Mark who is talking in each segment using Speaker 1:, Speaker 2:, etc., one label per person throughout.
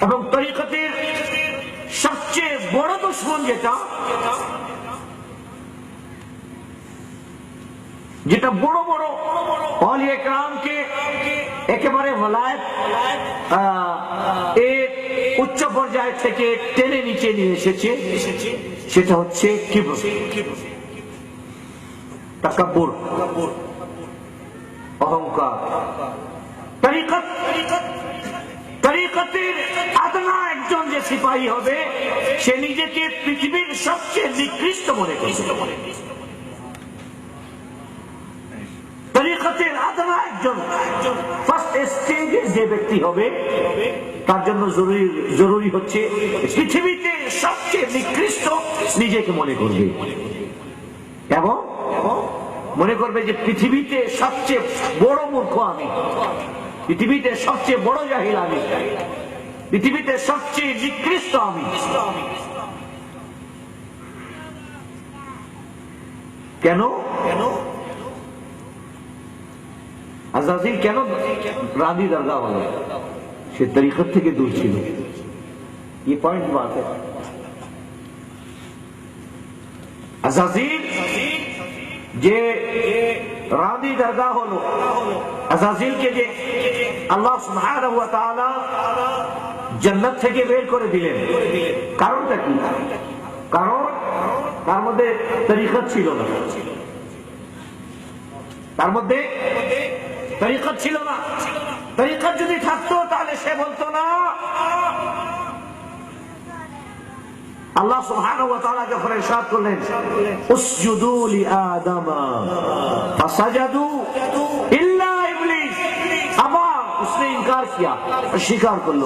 Speaker 1: এবং তরিকতের সবচেয়ে বড় দুশ্মন যেটা যেটা বড় বড় অলি একরামকে একেবারে ভলায়ত এর উচ্চ পর্যায় থেকে টেনে নিচে নিয়ে এসেছে সেটা হচ্ছে কিবর। তাকাব্বুর। অহংকার। তরিকত তরিকতের আদনা একজন যে সিপাহী হবে, সে নিজেকে পৃথিবীর সবচেয়ে নিকৃষ্ট মনে তার জন্য জরুরি জরুরি হচ্ছে পৃথিবীতে সবচেয়ে নিকৃষ্ট নিজেকে মনে করবে। এবং মনে করবে যে পৃথিবীতে সবচেয়ে বড় মূর্খ আমি। পৃথিবীতে সবচেয়ে বড় জাহিল আমি পৃথিবীতে সবচেয়ে নিকৃষ্ট আমি কেন কেন আজাজিল কেন রানী দরগা হলো সে তরিকত থেকে দূর ছিল ये पॉइंट बात है আজাজিল যে রানী দরগা হলো। আজাজিলকে যে আল্লাহ সুবহানাহু ওয়া তাআলা জান্নাত থেকে বের করে দিলেন। কারণটা কি? কারণ তার মধ্যে তরিকত ছিল না। তার মধ্যে তরিকত ছিল না। তরিকত যদি থাকতো তাহলে সে বলতো না। আল্লাহ সুবহানাহু ওয়া তাআলা যখন ইরশাদ করলেন, উসজুদু লি ফাসাজাদু ইল্লা ইবলিস। উসনে ইনকার কিয়া, স্বীকার করল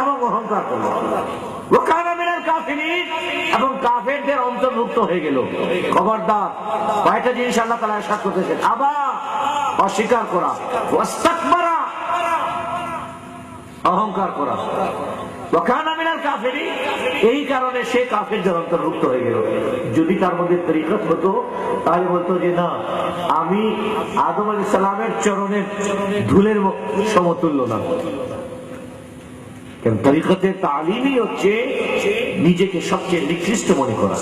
Speaker 1: এবং অহংকার করল। ওয়াকানা মিনাল কাফিরিন, এবং কাফেরদের অন্তর্ভুক্ত হয়ে গেল। খবরদার, কয়টা জিনিস আল্লাহ তাআলা ইরশাদ করতেছেন? আবার অস্বীকার করা অহংকার করা। কাফেরি এই কারণে সে কাফেরদের অন্তর্ভুক্ত হয়ে গেল। যদি তার মধ্যে তরিকত হতো, তাহলে বলতো যে, না, আমি আদম আলী সালামের চরণের ধুলের সমতুল্য না। কারণ তরিকতের তালিমই হচ্ছে নিজেকে সবচেয়ে নিকৃষ্ট মনে করা।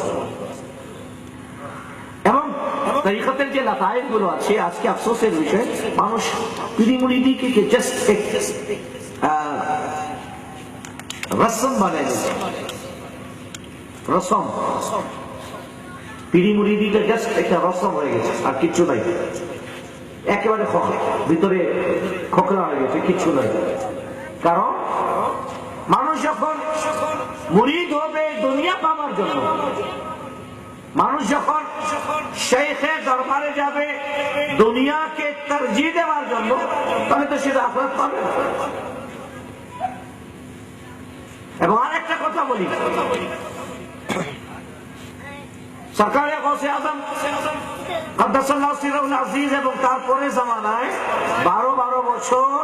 Speaker 1: এবং তরিকতের যে লাতায়েরগুলো আছে, আজকে আফসোসের বিষয়, মানুষ পিড়িমুড়ি দিকে জাস্ট রসম বানায় দিচ্ছে রসম। পিড়ি মুড়ি দিতে জাস্ট একটা রসম হয়ে গেছে, আর কিচ্ছু নাই। একেবারে ভিতরে খোখলা হয়ে গেছে, কিচ্ছু নাই। কারণ মানুষ যখন মুড়িদ হবে, দুনিয়া পাওয়ার জন্য। মানুষ যখন শেখের দরবারে যাবে, দুনিয়াকে তরজি দেওয়ার জন্য, তাহলে তো সেটা আফরাত পাবে এবং আরেকটা কথা বলি। সরকারে এবং তারপরে জামানায় বারো বারো বছর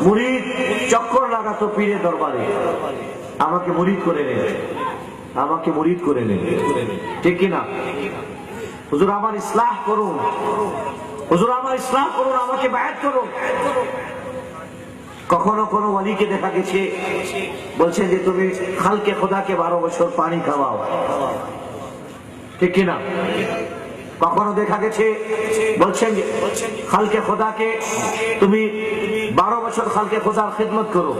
Speaker 1: মুরিদ চক্কর লাগাতো পীরে দরবারে। আমাকে মুরিদ করে নেন। আমাকে মুরিদ করে নেন। ঠিক কিনা? হুজুর আমার ইসলাহ করুন। হুজুর আমার ইসলাম করুন, আমাকে ব্যয় করুন। কখনো কোনো অলিকে দেখা গেছে বলছে যে তুমি খালকে, খোদাকে বারো বছর পানি খাওয়াও। ঠিক কিনা? কখনো দেখা গেছে, বলছেন খালকে, খোদাকে তুমি বারো বছর খালকে, খোদার খেদমত করো।